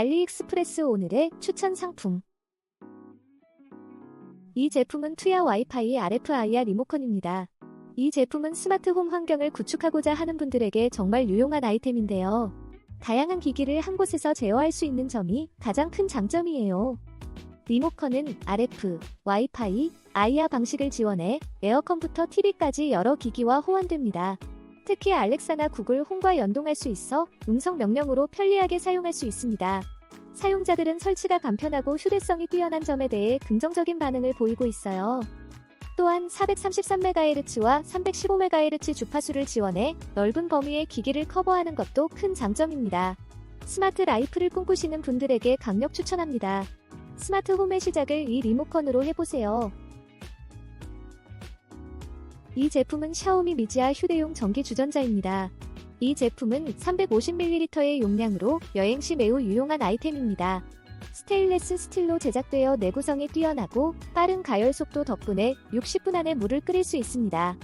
알리익스프레스 오늘의 추천 상품. 이 제품은 투야 와이파이 RFIR 리모컨입니다. 이 제품은 스마트 홈 환경을 구축하고자 하는 분들에게 정말 유용한 아이템인데요. 다양한 기기를 한 곳에서 제어할 수 있는 점이 가장 큰 장점이에요. 리모컨은 RF, 와이파이, IR 방식을 지원해 에어컨부터 TV까지 여러 기기와 호환됩니다. 특히 알렉사나 구글 홈과 연동할 수 있어 음성 명령으로 편리하게 사용할 수 있습니다. 사용자들은 설치가 간편하고 휴대성이 뛰어난 점에 대해 긍정적인 반응을 보이고 있어요. 또한 433MHz와 315MHz 주파수를 지원해 넓은 범위의 기기를 커버하는 것도 큰 장점입니다. 스마트 라이프를 꿈꾸시는 분들에게 강력 추천합니다. 스마트 홈의 시작을 이 리모컨으로 해보세요. 이 제품은 샤오미 미지아 휴대용 전기 주전자입니다. 이 제품은 350ml의 용량으로 여행 시 매우 유용한 아이템입니다. 스테인레스 스틸로 제작되어 내구성이 뛰어나고 빠른 가열 속도 덕분에 60분 안에 물을 끓일 수 있습니다.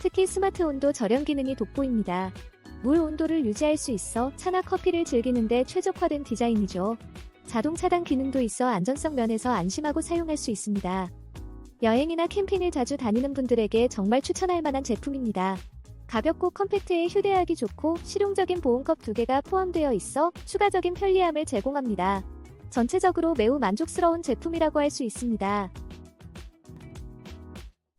특히 스마트 온도 절연 기능이 돋보입니다. 물 온도를 유지할 수 있어 차나 커피를 즐기는데 최적화된 디자인이죠. 자동 차단 기능도 있어 안전성 면에서 안심하고 사용할 수 있습니다. 여행이나 캠핑을 자주 다니는 분들에게 정말 추천할 만한 제품입니다. 가볍고 컴팩트해 휴대하기 좋고 실용적인 보온컵 두 개가 포함되어 있어 추가적인 편리함을 제공합니다. 전체적으로 매우 만족스러운 제품이라고 할 수 있습니다.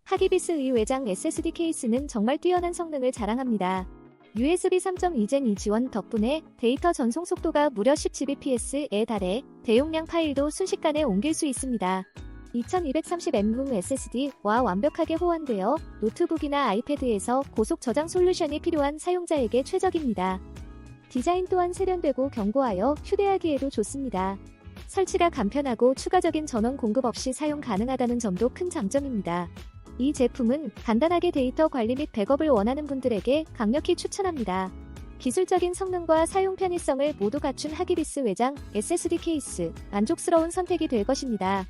하기비스 의 외장 SSD 케이스는 정말 뛰어난 성능을 자랑합니다. USB 3.2 Gen 2 지원 덕분에 데이터 전송 속도가 무려 10gbps에 달해 대용량 파일도 순식간에 옮길 수 있습니다. 2230M SSD와 완벽하게 호환되어 노트북이나 아이패드에서 고속 저장 솔루션이 필요한 사용자에게 최적입니다. 디자인 또한 세련되고 견고하여 휴대하기에도 좋습니다. 설치가 간편하고 추가적인 전원 공급 없이 사용 가능하다는 점도 큰 장점입니다. 이 제품은 간단하게 데이터 관리 및 백업을 원하는 분들에게 강력히 추천합니다. 기술적인 성능과 사용 편의성을 모두 갖춘 하기비스 외장 SSD 케이스 만족스러운 선택이 될 것입니다.